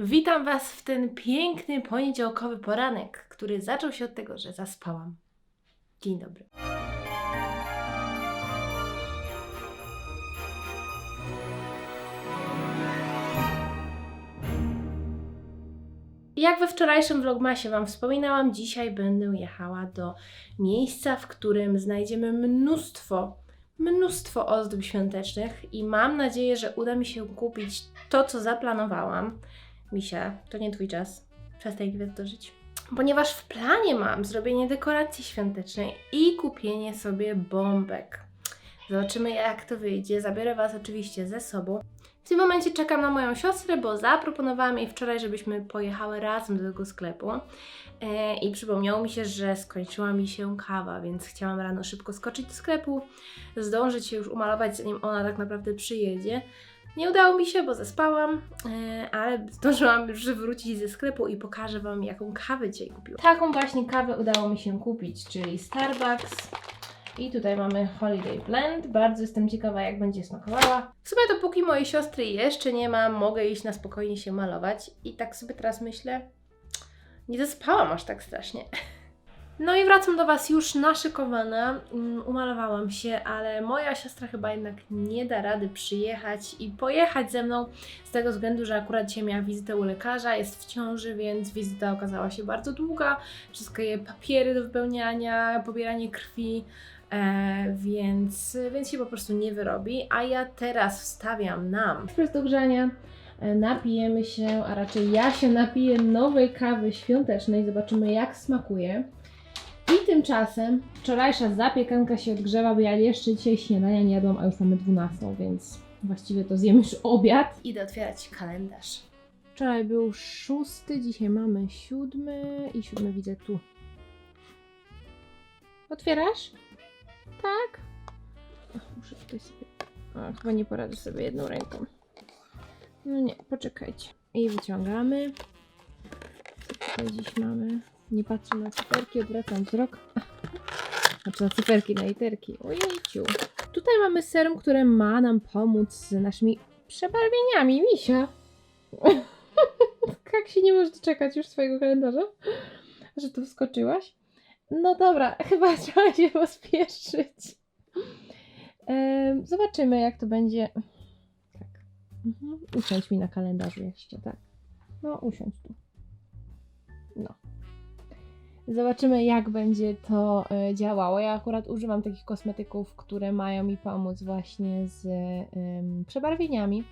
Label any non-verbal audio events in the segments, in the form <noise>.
Witam Was w ten piękny poniedziałkowy poranek, który zaczął się od tego, że zaspałam. Dzień dobry. Jak we wczorajszym vlogmasie Wam wspominałam, dzisiaj będę jechała do miejsca, w którym znajdziemy mnóstwo, mnóstwo ozdób świątecznych i mam nadzieję, że uda mi się kupić to, co zaplanowałam. Misia, to nie Twój czas. Przestań gwiazdo żyć. Ponieważ w planie mam zrobienie dekoracji świątecznej i kupienie sobie bombek. Zobaczymy jak to wyjdzie. Zabiorę Was oczywiście ze sobą. W tym momencie czekam na moją siostrę, bo zaproponowałam jej wczoraj, żebyśmy pojechały razem do tego sklepu. E, I przypomniało mi się, że skończyła mi się kawa, więc chciałam rano szybko skoczyć do sklepu, zdążyć się już umalować, zanim ona tak naprawdę przyjedzie. Nie udało mi się, bo zaspałam, e, ale zdążyłam już wrócić ze sklepu i pokażę Wam, jaką kawę dzisiaj kupiłam. Taką właśnie kawę udało mi się kupić, czyli Starbucks. I tutaj mamy Holiday Blend. Bardzo jestem ciekawa, jak będzie smakowała. W sumie dopóki mojej siostry jeszcze nie ma, mogę iść na spokojnie się malować. I tak sobie teraz myślę, nie zaspałam aż tak strasznie. <laughs> No i wracam do Was już naszykowana. Mm, Umalowałam się, ale moja siostra chyba jednak nie da rady przyjechać i pojechać ze mną z tego względu, że akurat dzisiaj miała wizytę u lekarza, jest w ciąży, więc wizyta okazała się bardzo długa. Wszystkie jej papiery do wypełniania, pobieranie krwi, e, więc, więc się po prostu nie wyrobi. A ja teraz wstawiam nam ekspres do grzania. E, Napijemy się, a raczej ja się napiję nowej kawy świątecznej. Zobaczymy, jak smakuje. I tymczasem wczorajsza zapiekanka się odgrzewa, bo ja jeszcze dzisiaj śniadania nie jadłam, a już mamy 12, więc właściwie to zjem już obiad. Idę otwierać kalendarz. Wczoraj był szósty, dzisiaj mamy siódmy i siódmy widzę tu. Otwierasz? Tak? Ach, muszę tutaj sobie... A, chyba nie poradzę sobie jedną ręką. No nie, poczekajcie. I wyciągamy. Co tutaj dziś mamy? Nie patrzę na cyferki, odwracam wzrok. <laughs> Znaczy na cyferki, na literki. Ojejciu. Tutaj mamy serum, które ma nam pomóc z naszymi przebarwieniami. Misia. <laughs> Jak się nie możesz doczekać już swojego kalendarza? Że tu wskoczyłaś? No dobra, <laughs> chyba trzeba się pospieszyć. Zobaczymy, jak to będzie. Tak. Mhm. Usiądź mi na kalendarzu jeszcze, tak. No, usiądź tu. No. Zobaczymy, jak będzie to e, działało. Ja akurat używam takich kosmetyków, które mają mi pomóc właśnie z przebarwieniami,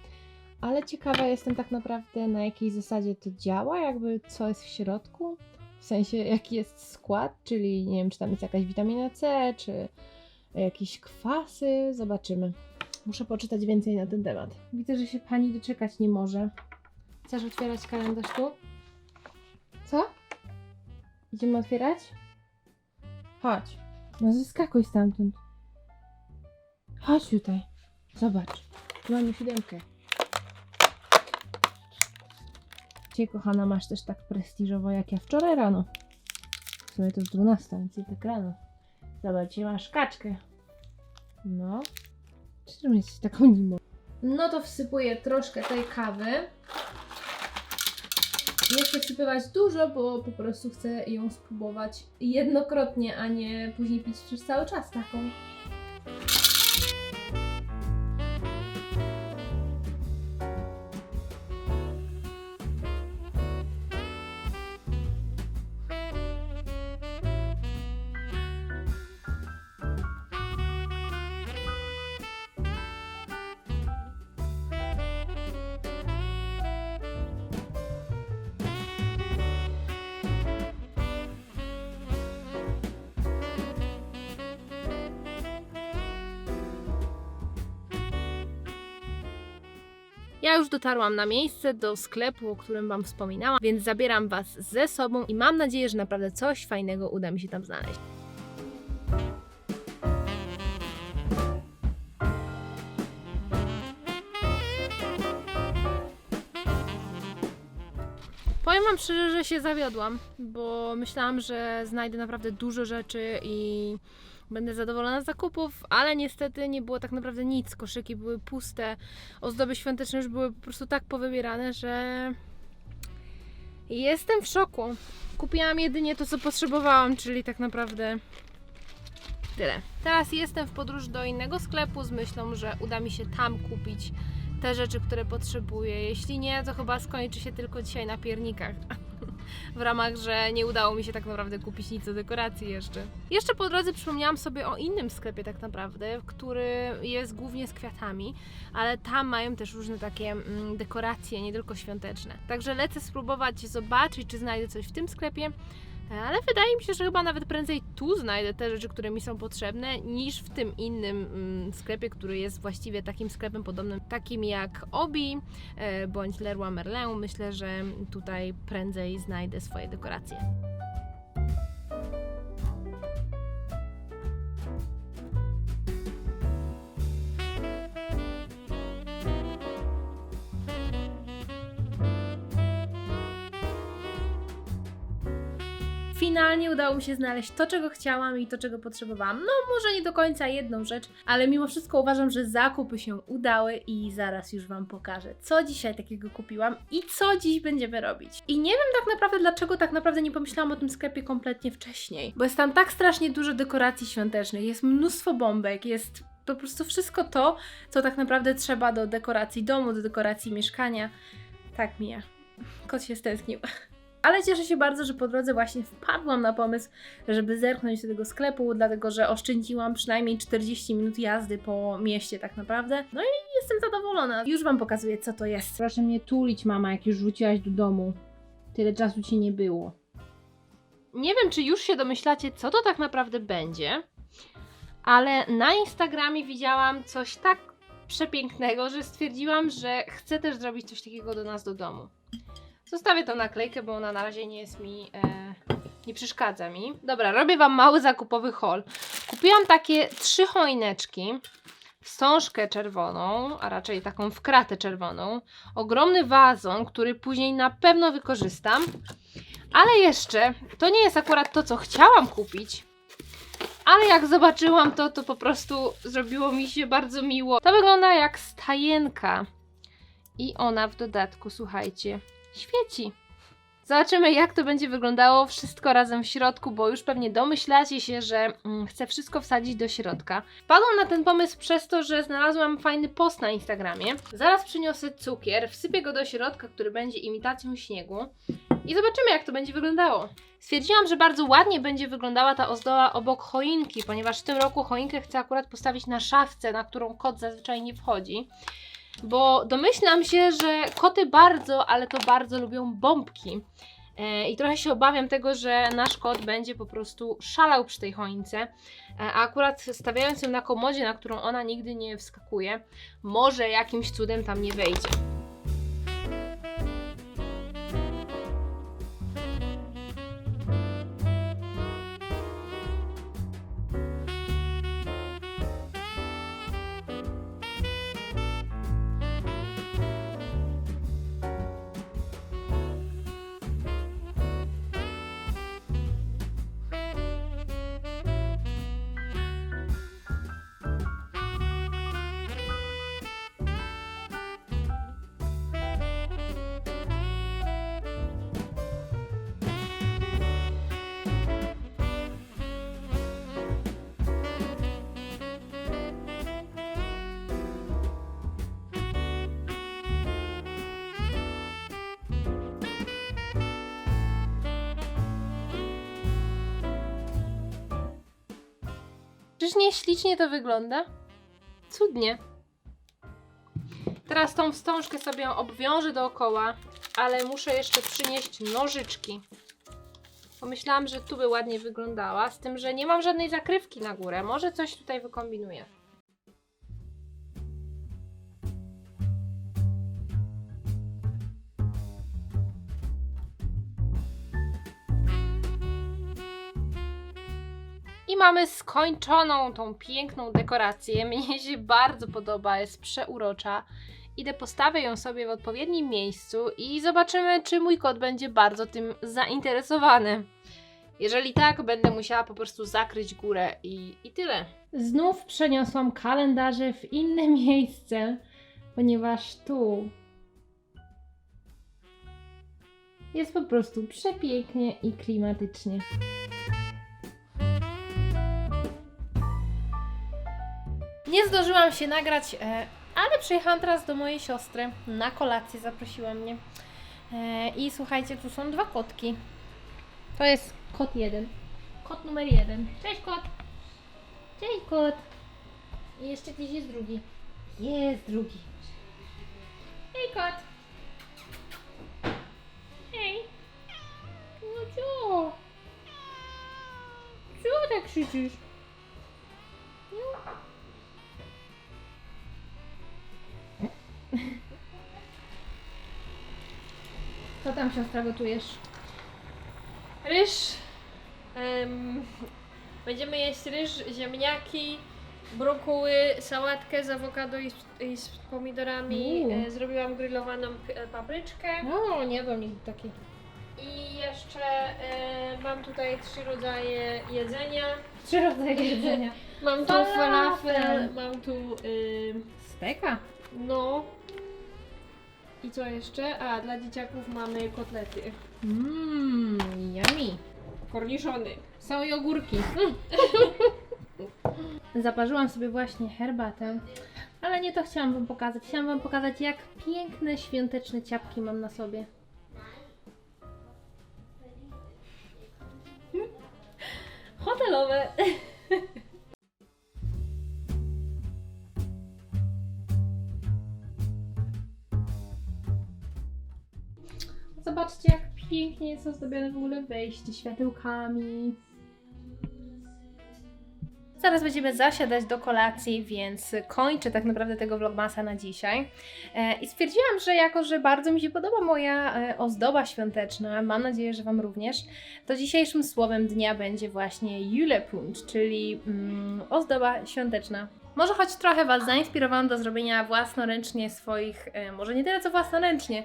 ale ciekawa jestem tak naprawdę, na jakiej zasadzie to działa, jakby co jest w środku, w sensie jaki jest skład, czyli nie wiem, czy tam jest jakaś witamina C, czy jakieś kwasy. Zobaczymy. Muszę poczytać więcej na ten temat. Widzę, że się pani doczekać nie może. Chcesz otwierać kalendarz tu? Co? Idziemy otwierać? Chodź. No zeskakuj stamtąd. Chodź tutaj. Zobacz. Tu mamy siódemkę. Cię, kochana, masz też tak prestiżowo jak ja wczoraj rano. W sumie to już 12, więc i tak rano. Zobacz, gdzie masz kaczkę. No. Czemu jesteś taką nimą? No to wsypuję troszkę tej kawy. Nie chcę wsypywać dużo, bo po prostu chcę ją spróbować jednokrotnie, a nie później pić przez cały czas taką. Ja już dotarłam na miejsce do sklepu, o którym Wam wspominałam, więc zabieram Was ze sobą i mam nadzieję, że naprawdę coś fajnego uda mi się tam znaleźć. Wam szczerze, że się zawiodłam, bo myślałam, że znajdę naprawdę dużo rzeczy i będę zadowolona z zakupów, ale niestety nie było tak naprawdę nic. Koszyki były puste, ozdoby świąteczne już były po prostu tak powybierane, że Jestem w szoku. Kupiłam jedynie to, co potrzebowałam, czyli tak naprawdę tyle. Teraz jestem w podróż do innego sklepu z myślą, że uda mi się tam kupić te rzeczy, które potrzebuję. Jeśli nie, to chyba skończy się tylko dzisiaj na piernikach. <laughs> w ramach, że nie udało mi się tak naprawdę kupić nic do dekoracji jeszcze. Jeszcze po drodze przypomniałam sobie o innym sklepie tak naprawdę, który jest głównie z kwiatami, ale tam mają też różne takie mm, dekoracje, nie tylko świąteczne. Także lecę spróbować zobaczyć, czy znajdę coś w tym sklepie. E, Ale wydaje mi się, że chyba nawet prędzej tu znajdę te rzeczy, które mi są potrzebne, niż w tym innym mm, sklepie, który jest właściwie takim sklepem podobnym, takim jak Obi e, bądź Leroy Merlin. Myślę, że tutaj prędzej znajdę swoje dekoracje. Finalnie udało mi się znaleźć to, czego chciałam i to, czego potrzebowałam. No, może nie do końca jedną rzecz, ale mimo wszystko uważam, że zakupy się udały i zaraz już Wam pokażę, co dzisiaj takiego kupiłam i co dziś będziemy robić. I nie wiem tak naprawdę, dlaczego tak naprawdę nie pomyślałam o tym sklepie kompletnie wcześniej, bo jest tam tak strasznie dużo dekoracji świątecznych, jest mnóstwo bombek, jest po prostu wszystko to, co tak naprawdę trzeba do dekoracji domu, do dekoracji mieszkania. Tak mija. Kot się stęsknił. Ale cieszę się bardzo, że po drodze właśnie wpadłam na pomysł, żeby zerknąć do tego sklepu, dlatego że oszczędziłam przynajmniej 40 minut jazdy po mieście tak naprawdę. No i jestem zadowolona. Już Wam pokazuję, co to jest. Proszę mnie tulić, mama, jak już wróciłaś do domu. Tyle czasu Ci nie było. Nie wiem, czy już się domyślacie, co to tak naprawdę będzie, ale na Instagramie widziałam coś tak przepięknego, że stwierdziłam, że chcę też zrobić coś takiego do nas do domu. Zostawię tą naklejkę, bo ona na razie nie jest mi. E, nie przeszkadza mi. Dobra, robię Wam mały zakupowy haul. Kupiłam takie trzy choineczki. Wstążkę czerwoną, a raczej taką wkratę czerwoną. Ogromny wazon, który później na pewno wykorzystam. Ale jeszcze, to nie jest akurat to, co chciałam kupić. Ale jak zobaczyłam to, to po prostu zrobiło mi się bardzo miło. To wygląda jak stajenka. I ona w dodatku, słuchajcie, świeci. Zobaczymy, jak to będzie wyglądało wszystko razem w środku, bo już pewnie domyślacie się, że mm, chcę wszystko wsadzić do środka. Wpadłam na ten pomysł przez to, że znalazłam fajny post na Instagramie. Zaraz przyniosę cukier, wsypię go do środka, który będzie imitacją śniegu i zobaczymy, jak to będzie wyglądało. Stwierdziłam, że bardzo ładnie będzie wyglądała ta ozdoba obok choinki, ponieważ w tym roku choinkę chcę akurat postawić na szafce, na którą kot zazwyczaj nie wchodzi. Bo domyślam się, że koty bardzo, ale to bardzo lubią bombki. E, I trochę się obawiam tego, że nasz kot będzie po prostu szalał przy tej choince. E, A akurat stawiając ją na komodzie, na którą ona nigdy nie wskakuje, może jakimś cudem tam nie wejdzie. Czyż nie ślicznie to wygląda? Cudnie. Teraz tą wstążkę sobie obwiążę dookoła, ale muszę jeszcze przynieść nożyczki. Pomyślałam, że tu by ładnie wyglądała, z tym, że nie mam żadnej zakrywki na górę. Może coś tutaj wykombinuję. I mamy skończoną tą piękną dekorację. Mnie się bardzo podoba, jest przeurocza. Idę postawię ją sobie w odpowiednim miejscu i zobaczymy, czy mój kot będzie bardzo tym zainteresowany. Jeżeli tak, będę musiała po prostu zakryć górę i, i tyle. Znów przeniosłam kalendarze w inne <laughs> miejsce, ponieważ tu Jest po prostu przepięknie i klimatycznie. Nie zdążyłam się nagrać, e, ale przyjechałam teraz do mojej siostry. Na kolację zaprosiła mnie. E, I słuchajcie, tu są dwa kotki. To jest kot jeden. Kot numer jeden. Cześć kot. Cześć kot. I jeszcze gdzieś jest drugi. Jest drugi. Hej kot. Hej. No co? Co tak krzyczysz? Siostra gotujesz? Ryż. Em, będziemy jeść ryż, ziemniaki, brokuły, sałatkę z awokado i z, i z pomidorami. E, zrobiłam grillowaną p- e, papryczkę. No, nie wiem nigdy takiej. I jeszcze e, mam tutaj trzy rodzaje jedzenia. Trzy rodzaje jedzenia. <laughs> Mam tu Falafel. falafel, mam tu y, Steka. no. I co jeszcze? A, dla dzieciaków mamy kotlety. Mmm, yummy. Korniszony. Są i ogórki. <laughs> Zaparzyłam sobie właśnie herbatę, ale nie to chciałam Wam pokazać. Chciałam Wam pokazać, jak piękne, świąteczne ciapki mam na sobie. Zobaczcie, jak pięknie jest ozdobione w ogóle wejście światełkami. Zaraz będziemy zasiadać do kolacji, więc kończę tak naprawdę tego vlogmasa na dzisiaj. E, I stwierdziłam, że jako, że bardzo mi się podoba moja e, ozdoba świąteczna, mam nadzieję, że Wam również, to dzisiejszym słowem dnia będzie właśnie Julepunch, czyli mm, ozdoba świąteczna. Może choć trochę Was zainspirowałam do zrobienia własnoręcznie swoich, e, może nie tyle co własnoręcznie,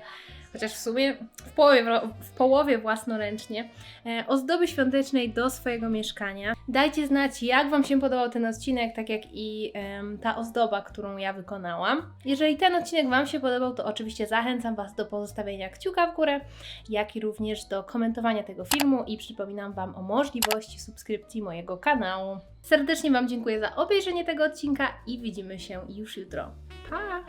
chociaż w sumie w połowie, w połowie własnoręcznie, e, ozdoby świątecznej do swojego mieszkania. Dajcie znać, jak Wam się podobał ten odcinek, tak jak i em, ta ozdoba, którą ja wykonałam. Jeżeli ten odcinek Wam się podobał, to oczywiście zachęcam Was do pozostawienia kciuka w górę, jak i również do komentowania tego filmu i przypominam Wam o możliwości subskrypcji mojego kanału. Serdecznie Wam dziękuję za obejrzenie tego odcinka i widzimy się już jutro. Pa!